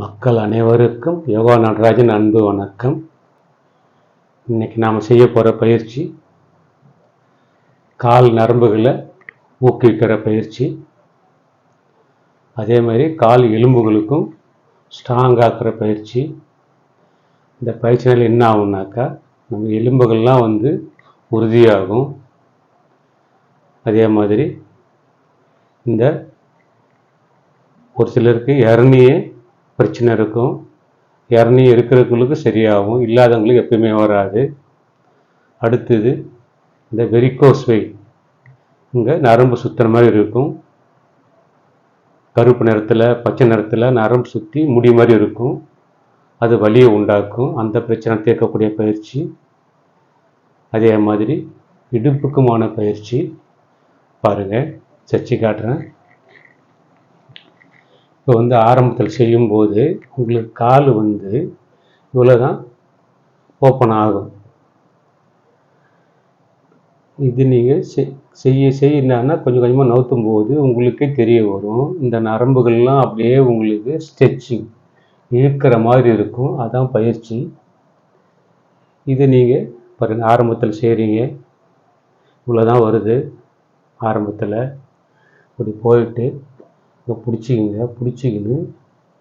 மக்கள் அனைவருக்கும் யோகா நடராஜன் அன்பு வணக்கம். இன்னைக்கு நாம் செய்ய போகிற பயிற்சி கால் நரம்புகளை ஊக்குவிக்கிற பயிற்சி. அதே மாதிரி கால் எலும்புகளுக்கும் ஸ்ட்ராங் ஆக்குற பயிற்சி. இந்த பயிற்சினால் என்ன ஆகும்னாக்கா நம்ம எலும்புகள்லாம் வந்து உறுதியாகும். அதே மாதிரி இந்த ஒரு சிலருக்கு இரணியை பிரச்சனை இருக்கும். இறனி இருக்கிறவங்களுக்கு சரியாகும். இல்லாதவங்களுக்கு எப்பயுமே வராது. அடுத்தது இந்த வெரிகோஸ் வெய் இங்கே நரம்பு சுற்றுற மாதிரி இருக்கும். கருப்பு நிறத்தில் பச்சை நிறத்தில் நரம்பு சுற்றி முடி மாதிரி இருக்கும். அது வலியை உண்டாக்கும். அந்த பிரச்சனை தீர்க்கக்கூடிய பயிற்சி. அதே மாதிரி இடுப்புக்குமான பயிற்சி. பாருங்கள் சர்ச்சை காட்டுறேன். இப்போ வந்து ஆரம்பத்தில் செய்யும்போது உங்களுக்கு கால் வந்து இவ்வளோ தான் ஓப்பன் ஆகும். இது நீங்கள் செய்ய செய்ய என்னன்னா கொஞ்சம் கொஞ்சமாக நவுத்தும் போது உங்களுக்கே தெரிய வரும். இந்த நரம்புகள்லாம் அப்படியே உங்களுக்கு ஸ்ட்ரெச்சிங் இழுக்கிற மாதிரி இருக்கும். அதான் பயிற்சி. இது நீங்கள் பாருங்கள் ஆரம்பத்தில் செய்கிறீங்க இவ்வளோ தான் வருது. ஆரம்பத்தில் இப்படி போயிட்டு இங்கே பிடிச்சிக்கிங்க பிடிச்சிக்கின்னு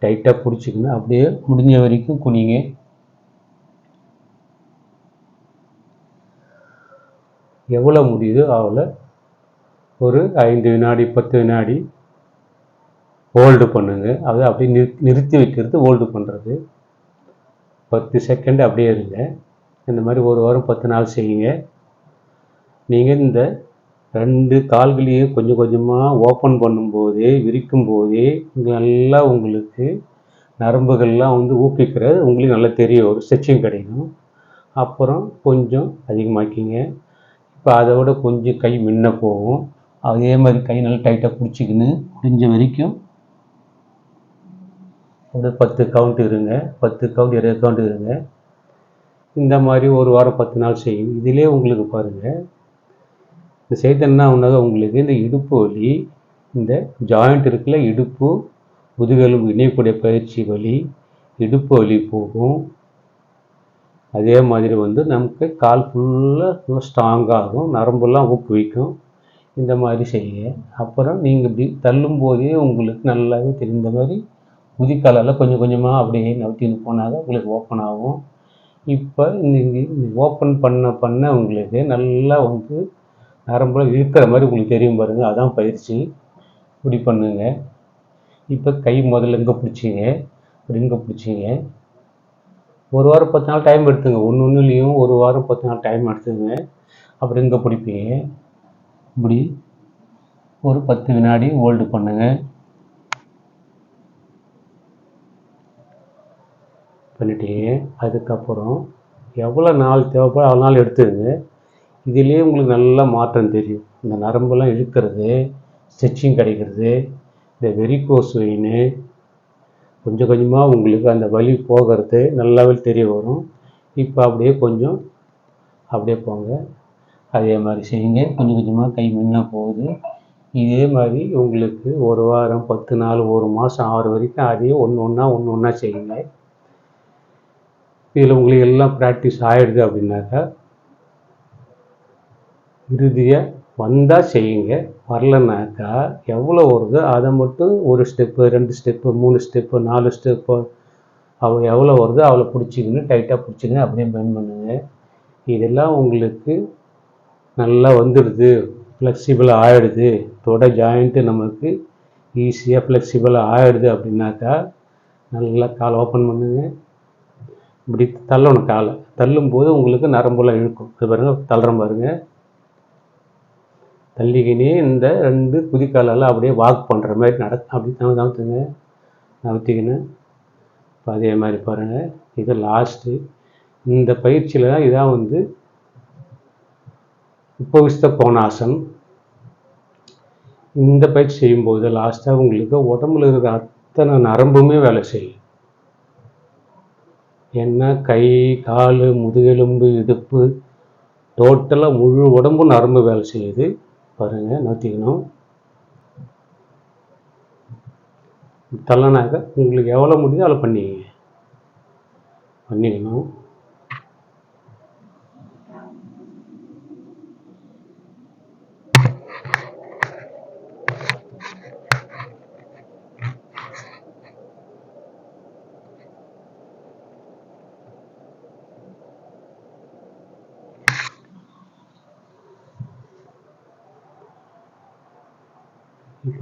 டைட்டாக பிடிச்சிக்கின்னு அப்படியே முடிஞ்ச வரைக்கும் குனிங்க. எவ்வளோ முடியுதோ அவ்வளோ ஒரு ஐந்து வினாடி பத்து வினாடி ஹோல்டு பண்ணுங்க. அதை அப்படியே நிறு நிறுத்தி வைக்கிறது ஹோல்டு பண்ணுறது பத்து செகண்ட் அப்படியே இருங்க. இந்த மாதிரி ஒரு வாரம் பத்து நாள் செய்யுங்க. நீங்கள் இந்த ரெண்டு கால்களையும் கொஞ்சம் கொஞ்சமாக ஓப்பன் பண்ணும்போதே விரிக்கும் போதே நல்லா உங்களுக்கு நரம்புகள்லாம் வந்து ஊக்குவிக்கிறது உங்களுக்கு நல்லா தெரிய வரும் ஸ்ட்ரெச்சிங் கிடைக்கும். அப்புறம் கொஞ்சம் அதிகமாக்கிங்க. இப்போ அதை விட கொஞ்சம் கை முன்ன போகும். அதே மாதிரி கை நல்லா டைட்டாக பிடிச்சிக்கின்னு முடிஞ்ச வரைக்கும் ஒரு பத்து கவுண்ட் இருங்க. பத்து கவுண்ட் இருபது கவுண்ட் இருங்க. இந்த மாதிரி ஒரு வாரம் பத்து நாள் செய்யும் இதிலே உங்களுக்கு பாருங்கள் இந்த செய்தன்னா ஒன்றாக உங்களுக்கு இந்த இடுப்பு வலி இந்த ஜாயிண்ட் இருக்குல்ல இடுப்பு முதுகெலும்பு இணையக்கூடிய பயிற்சி வலி இடுப்பு வலி போகும். அதே மாதிரி வந்து நமக்கு கால் ஃபுல்லாக ஃபுல்லாக ஸ்ட்ராங்காகும் நரம்பெல்லாம் ஊக்குவிக்கும். இந்த மாதிரி செய்ய அப்புறம் நீங்கள் இப்படி தள்ளும் போதே உங்களுக்கு நல்லாவே தெரிந்த மாதிரி முதிக்காலால் கொஞ்சம் கொஞ்சமாக அப்படியே நவுத்தின்னு தான் உங்களுக்கு ஓப்பன் ஆகும். இப்போ இந்த ஓப்பன் பண்ண பண்ண உங்களுக்கு நல்லா வந்து நரம்புல இருக்கிற மாதிரி உங்களுக்கு தெரியும் பாருங்கள் அதான் பயிற்சி. இப்படி பண்ணுங்க. இப்போ கை முதல்ல இங்கே பிடிச்சிங்க. இப்படி இங்கே பிடிச்சிங்க. ஒரு வாரம் பத்து நாள் டைம் எடுத்துங்க. ஒன்று ஒன்றுலேயும் ஒரு வாரம் பத்து நாள் டைம் எடுத்துங்க. அப்படி இங்கே பிடிப்பீங்க. இப்படி ஒரு பத்து வினாடி ஹோல்டு பண்ணுங்க. பண்ணிட்டீங்க. அதுக்கப்புறம் எவ்வளோ நாள் தேவைப்படும் அவ்வளோ நாள் எடுத்துங்க. இதிலே உங்களுக்கு நல்ல மாற்றம் தெரியும். இந்த நரம்பெல்லாம் இழுக்கிறது ஸ்ட்ரெச்சிங் கிடைக்கிறது இந்த வெரிகோஸ் வெயின் கொஞ்சம் கொஞ்சமாக உங்களுக்கு அந்த வலி போகிறது நல்லாவே தெரிய வரும். இப்போ அப்படியே கொஞ்சம் அப்படியே போங்க. அதே மாதிரி செய்யுங்க. கொஞ்சம் கொஞ்சமாக கை முன்ன போகுது. இதே மாதிரி உங்களுக்கு ஒரு வாரம் பத்து நாள் ஒரு மாதம் ஆறு வரைக்கும் அதே ஒன்று ஒன்றா ஒன்று ஒன்றா செய்யுங்க. இதில் உங்களுக்கு எல்லாம் ப்ராக்டிஸ் ஆகிடுது அப்படின்னாக்கா இறுதியாக வந்தால் செய்யுங்க. வரலனாக்கா எவ்வளோ வருதோ அதை மட்டும் ஒரு ஸ்டெப்பு ரெண்டு ஸ்டெப்பு மூணு ஸ்டெப்பு நாலு ஸ்டெப்பு அவ எவ்வளோ வருதோ அவளை பிடிச்சிக்கின்னு டைட்டாக பிடிச்சிக்கின்னு அப்படியே பயன் பண்ணுங்க. இதெல்லாம் உங்களுக்கு நல்லா வந்துடுது. ஃப்ளெக்சிபிளாக ஆகிடுது தொட ஜாயிண்ட்டு நமக்கு ஈஸியாக ஃப்ளெக்சிபிளாக ஆகிடுது அப்படின்னாக்கா நல்லா காலை ஓப்பன் பண்ணுங்க. இப்படி தள்ளணும் காலை. தள்ளும்போது உங்களுக்கு நரம்புலாம் இழுக்கும். அது பாருங்கள் தள்ளுறோம் பாருங்கள் தள்ளிக்கினே இந்த ரெண்டு குதிக்காலால் அப்படியே வாக் பண்ணுற மாதிரி நட அப்படி தான் நவுத்துங்க நவுத்திக்கின்னு இப்போ அதே மாதிரி பாருங்கள் இது லாஸ்ட்டு இந்த பயிற்சியில் தான் இதான் வந்து உபவிஸ்த கோணாசன். இந்த பயிற்சி செய்யும்போது லாஸ்ட்டாக உங்களுக்கு உடம்புல இருக்கிற அத்தனை நரம்புமே வேலை செய்யும். ஏன்னா கை கால் முதுகெலும்பு இடுப்பு டோட்டலாக முழு உடம்பும் நரம்பு வேலை செய்யுது. பாருங்கள் நோத்திக்கணும். தள்ளனாக்க உங்களுக்கு எவ்வளோ முடியுதோ அவ்வளோ பண்ணிக்கங்க. பண்ணிக்கணும்.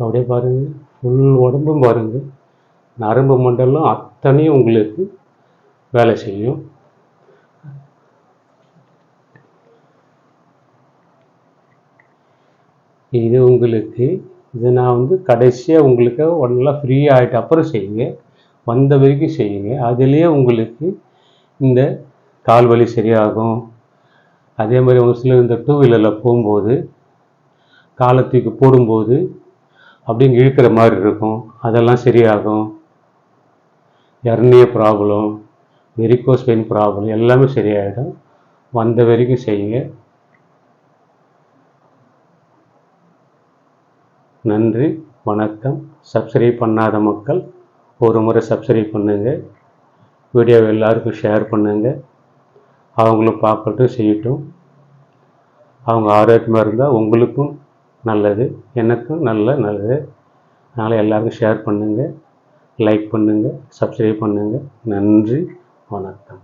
அப்படியே பாருங்கள் ஃபுல் உடம்பும் பாருங்கள் நரம்பு மண்டலம் அத்தனையும் உங்களுக்கு வேலை செய்யும். இது உங்களுக்கு இது நான் வந்து கடைசியாக உங்களுக்கு ஒன்றெல்லாம் ஃப்ரீ ஆகிட்ட அப்புறம் செய்யுங்க. வந்த வரைக்கும் செய்யுங்க. அதுலேயே உங்களுக்கு இந்த கால் வலி சரியாகும். அதே மாதிரி ஒரு சிலர் இந்த டூ வீலரில் போகும்போது காலை தூக்கி போடும்போது அப்படின்னு இழுக்கிற மாதிரி இருக்கும். அதெல்லாம் சரியாகும். Hernia problem varicose pain problem எல்லாமே சரியாயிடும். வந்த வரைக்கும் செய்யுங்க. நன்றி வணக்கம். சப்ஸ்கிரைப் பண்ணாத மக்கள் ஒரு முறை சப்ஸ்கிரைப் பண்ணுங்கள் வீடியோவை எல்லாருக்கும் ஷேர் பண்ணுங்கள் அவங்களும் பார்க்கட்டும் செய்யட்டும். அவங்க ஆரோக்கியமாக இருந்தால் உங்களுக்கும் நல்லது. எனக்கும் நல்ல நல்லது. அதனால் எல்லாருக்கும் ஷேர் பண்ணுங்கள் லைக் பண்ணுங்கள் சப்ஸ்கிரைப் பண்ணுங்கள் நன்றி. வணக்கம்.